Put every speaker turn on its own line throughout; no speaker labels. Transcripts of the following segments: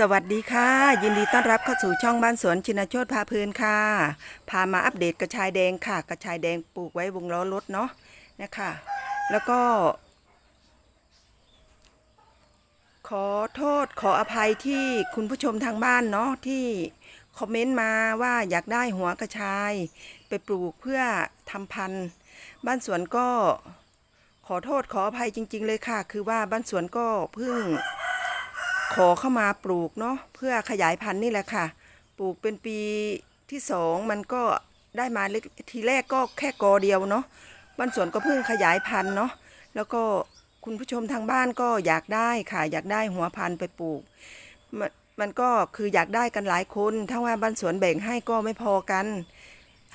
สวัสดีค่ะ ยินดีต้อนรับเข้าสู่ช่องบ้านสวนชินโชตพาเพลินค่ะ พามาอัปเดตกระชายแดงค่ะ กระชายแดงปลูกไว้วงล้อรถเนาะนะคะ แล้วก็ ขอโทษขออภัยที่คุณผู้ชมทางบ้านเนาะที่คอมเมนต์มาว่าอยากได้หัวกระชาย ไปปลูกเพื่อทำพันธุ์ บ้านสวนก็ขอโทษขออภัยจริง ๆ เลยค่ะ คือว่าบ้านสวนก็เพิ่ง ขอเข้ามาปลูกเนาะเพื่อขยายพันธุ์นี่แหละค่ะ ปลูกเป็นปีที่สองมันก็ได้มาเล็กทีแรกก็แค่กอเดียวเนาะบ้านสวนก็เพิ่งขยายพันธุ์เนาะแล้วก็คุณผู้ชมทางบ้านก็อยากได้ค่ะ อยากได้หัวพันธุ์ไปปลูกมันมันก็คืออยากได้กันหลายคน ถ้าว่าบ้านสวนแบ่งให้ก็ไม่พอกัน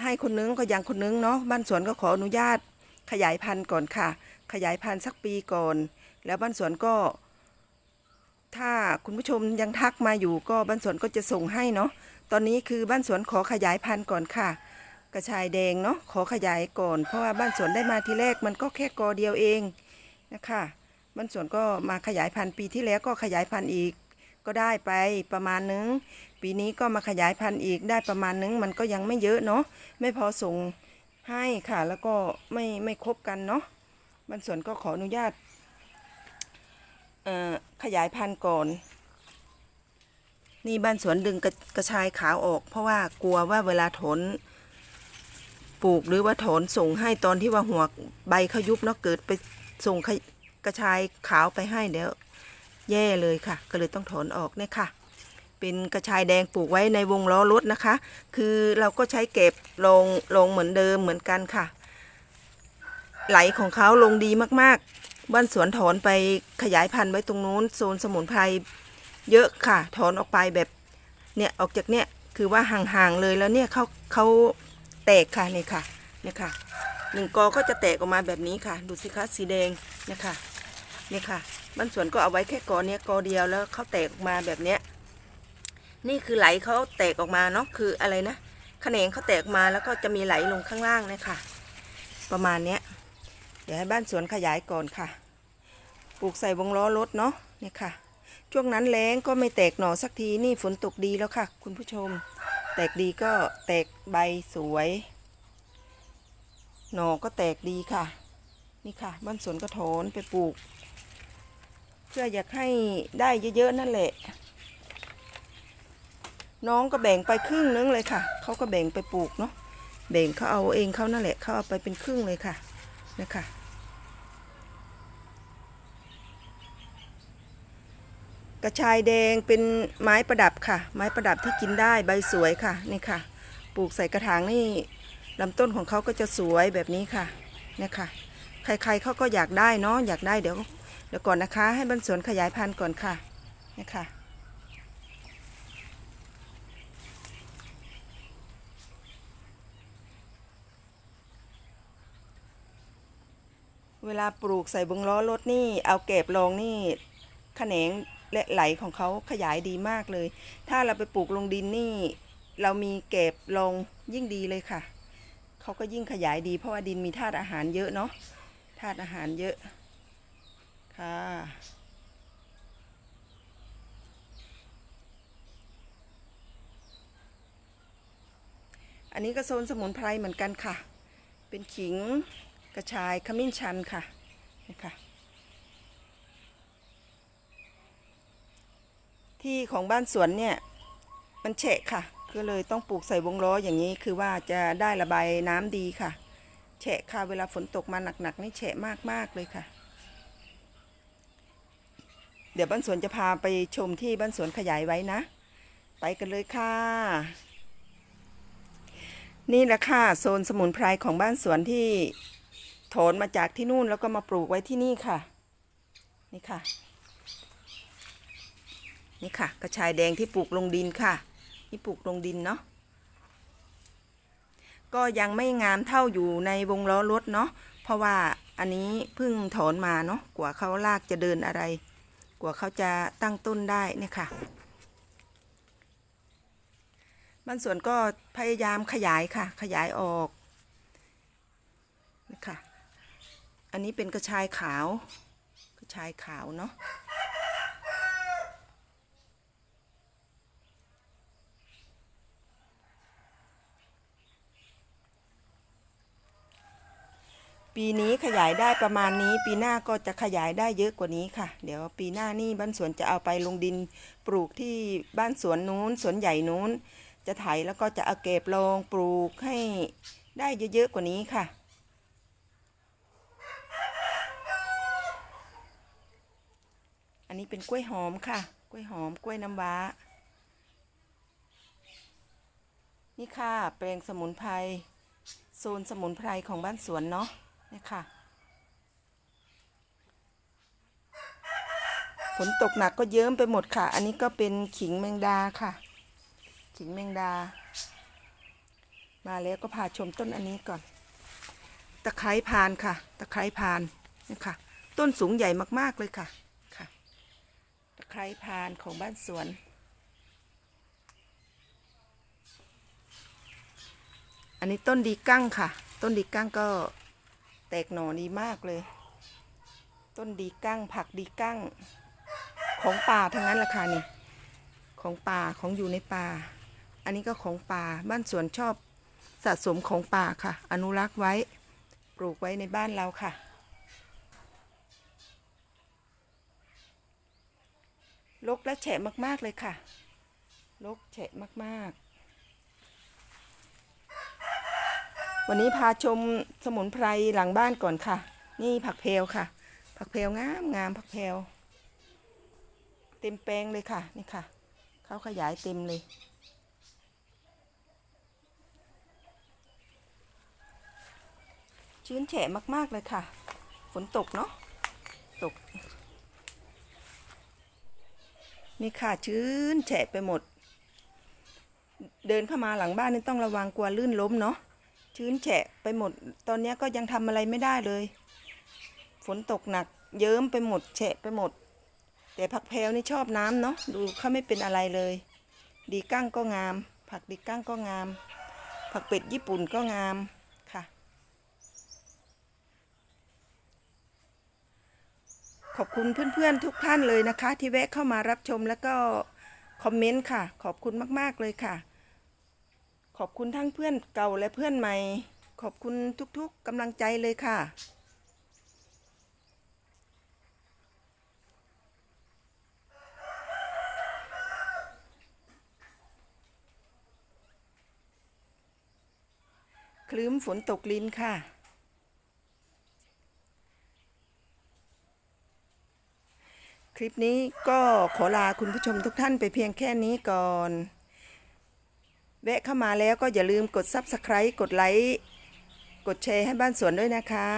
ให้คนนึงก็ยังคนนึงเนาะบ้านสวนก็ขออนุญาตขยายพันธุ์ก่อนค่ะ ขยายพันธุ์สักปีก่อน แล้วบ้านสวนก็ คุณผู้ชมยังทักมาอยู่ก็บ้านสวนก็จะส่งให้เนาะตอนนี้คือบ้านสวนขอขยายพันธุ์ก่อนค่ะ กระชายแดงเนาะขอขยายก่อน เพราะว่าบ้านสวนได้มาทีแรกมันก็แค่กอเดียวเองนะคะบ้านสวนก็มาขยายพันธุ์ปีที่แล้วก็ขยายพันธุ์อีก ก็ได้ไปประมาณนึง ปีนี้ก็มาขยายพันธุ์อีกได้ประมาณนึง มันก็ยังไม่เยอะเนาะไม่พอส่งให้ค่ะ แล้วก็ไม่ไม่ครบกันเนาะบ้านสวนก็ขออนุญาต ขยายพันธุ์ก่อน นี่บ้านสวนดึงกระกระชายขาวออก เพราะว่ากลัวว่าเวลาถอนปลูกหรือว่าถอนส่งให้ตอนที่ว่าหัวใบเขายุบเนาะเกิดไปส่งกระชายขาวไปให้เดี๋ยวแย่เลยค่ะ ก็เลยต้องถอนออกเนี่ยค่ะ เป็นกระชายแดงปลูกไว้ในวงล้อรถนะคะ คือเราก็ใช้เก็บลงลงเหมือนเดิมเหมือนกันค่ะ ไหลของเขาลงดีมาก บ้านสวนถอนไปขยายพันธุ์ไว้ตรงนู้นโซนสมุนไพรเยอะค่ะ ถอนออกไปแบบเนี่ยออกจากเนี่ยคือว่าห่างๆเลยแล้วเนี่ยเขาเขาแตกค่ะนี่ค่ะเนี่ยค่ะหนึ่งกอก็จะแตกออกมาแบบนี้ค่ะ ดูสิคะสีแดงเนี่ยค่ะเนี่ยค่ะบ้านสวนก็เอาไว้แค่กอเนี้ยกอเดียวแล้วเขาแตกออกมาแบบเนี้ยนี่คือไหลเขาแตกออกมาเนาะคืออะไรนะแขนงเขาแตกออกมาแล้วก็จะมีไหลลงข้างล่างเนี่ยค่ะ ประมาณเนี้ยเดี๋ยวให้บ้านสวนขยายก่อนค่ะ ปลูกใส่วงล้อรถเนาะเนี่ยค่ะ ช่วงนั้นแล้งก็ไม่แตกหน่อสักทีนี่ฝนตกดีแล้วค่ะ คุณผู้ชม แตกดีก็แตกใบสวย หน่อก็แตกดีค่ะ นี่ค่ะบ้านสวนกระโถนไปปลูก เพื่ออยากให้ได้เยอะๆนั่นแหละ น้องก็แบ่งไปครึ่งนึงเลยค่ะเขาก็แบ่งไปปลูกเนาะแบ่งเขาเอาเองเขานั่นแหละเขาเอาไปเป็นครึ่งเลยค่ะนะคะ กระชายแดงเป็นไม้ประดับค่ะ ไม้ประดับที่กินได้ใบสวยค่ะนี่ค่ะ ปลูกใส่กระถางนี่ลำต้นของเขาก็จะสวยแบบนี้ค่ะเนี่ยค่ะ ใครๆเขาก็อยากได้เนาะอยากได้เดี๋ยวเดี๋ยวก่อนนะคะ ให้บรรสวนขยายพันธุ์ก่อนค่ะเนี่ยค่ะเวลาปลูกใส่บงล้อรถนี่ เอาเก็บลงนี่แขนง และไหลของเขาขยายดีมากเลย ถ้าเราไปปลูกลงดินนี่ เรามีเก็บลงยิ่งดีเลยค่ะ เขาก็ยิ่งขยายดีเพราะว่าดินมีธาตุอาหารเยอะเนาะ ธาตุอาหารเยอะ ค่ะ อันนี้ก็โซนสมุนไพรเหมือนกันค่ะ เป็นขิงกระชายขมิ้นชันค่ะนะคะ ที่ของบ้านสวนเนี่ยมันแฉะค่ะ ก็เลยต้องปลูกใส่วงล้ออย่างนี้คือว่าจะได้ระบายน้ำดีค่ะแฉะค่ะเวลาฝนตกมาหนักๆนี่แฉะมากๆเลยค่ะ เดี๋ยวบ้านสวนจะพาไปชมที่บ้านสวนขยายไว้นะ ไปกันเลยค่ะ นี่แหละค่ะโซนสมุนไพรของบ้านสวนที่ถอนมาจากที่นู่นแล้วก็มาปลูกไว้ที่นี่ค่ะ นี่ค่ะ นี่ค่ะ กระชายแดงที่ปลูกลงดินค่ะนี่ปลูกลงดินเนาะก็ยังไม่งามเท่าอยู่ในวงล้อรถเนาะเพราะว่าอันนี้เพิ่งถอนมาเนาะกว่าเขาลากจะเดินอะไร กว่าเขาจะตั้งต้นได้เนี่ยค่ะบ้านส่วนก็พยายามขยายค่ะ ขยายออกนะคะอันนี้เป็นกระชายขาว กระชายขาวเนาะ ปีนี้ขยายได้ประมาณนี้ ปีหน้าก็จะขยายได้เยอะกว่านี้ค่ะ เดี๋ยวปีหน้านี่บ้านสวนจะเอาไปลงดินปลูกที่บ้านสวนนู้นสวนใหญ่นู้น จะไถแล้วก็จะเอาเก็บลงปลูกให้ได้เยอะๆกว่านี้ค่ะอันนี้เป็นกล้วยหอมค่ะ กล้วยหอม กล้วยน้ำว้า นี่ค่ะ แปลงสมุนไพร โซนสมุนไพรของบ้านสวนเนาะ นี่ค่ะ ฝนตกหนักก็เยิ้มไปหมดค่ะ อันนี้ก็เป็นขิงแมงดาค่ะ ขิงแมงดา มาแล้วก็พาชมต้นอันนี้ก่อน ตะไคร้พานค่ะ ตะไคร้พานนี่ค่ะ ต้นสูงใหญ่มากๆเลยค่ะ ค่ะ ตะไคร้พานของบ้านสวนอันนี้ต้นดีกั้งค่ะ ต้นดีกั้งก็ แตกหน่อดีมากเลย ต้นดีกั้งผักดีกั้ง ของป่าทั้งนั้นแหละค่ะนี่ของป่าของอยู่ในป่า อันนี้ก็ของป่าบ้านสวนชอบสะสมของป่าค่ะ อนุรักษ์ไว้ปลูกไว้ในบ้านเราค่ะ ลกและแฉะมาก ๆ เลยค่ะ ลกแฉะมาก ๆ วันนี้พาชมสมุนไพรหลังบ้านก่อนค่ะ นี่ผักเพลค่ะ ผักเพลงามงามผักเพลเต็มแปลงเลยค่ะนี่ค่ะเขาขยายเต็มเลย ชื้นแฉะมาก ๆ เลยค่ะ ฝนตกเนาะตก นี่ค่ะชื้นแฉะไปหมด เดินเข้ามาหลังบ้านนี่ต้องระวังกลัวลื่นล้มเนาะ ชื้นแฉะไปหมด ตอนนี้ก็ยังทำอะไรไม่ได้เลย ฝนตกหนัก เยิ้มไปหมด แฉะไปหมด แต่ผักแพรวนี่ชอบน้ำเนาะดูเขาไม่เป็นอะไรเลย ดีกั้งก็งาม ผักดีกั้งก็งาม ผักเป็ดญี่ปุ่นก็งามค่ะ ขอบคุณเพื่อนๆทุกท่านเลยนะคะ ที่แวะเข้ามารับชมแล้วก็คอมเมนต์ค่ะ ขอบคุณมากๆเลยค่ะ ขอบคุณทั้งเพื่อนเก่าและเพื่อนใหม่ ขอบคุณทุกๆกำลังใจเลยค่ะ คลื้มฝนตกลินค่ะคลิปนี้ก็ขอลาคุณผู้ชมทุกท่านไปเพียงแค่นี้ก่อน แวะเข้ามาแล้วก็อย่าลืมกด Subscribe กดไลค์กดแชร์ให้บ้านสวนด้วยนะคะ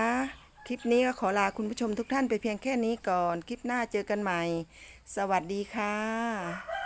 คลิปนี้ก็ขอลาคุณผู้ชมทุกท่านไปเพียงแค่นี้ก่อน คลิปหน้าเจอกันใหม่ สวัสดีค่ะ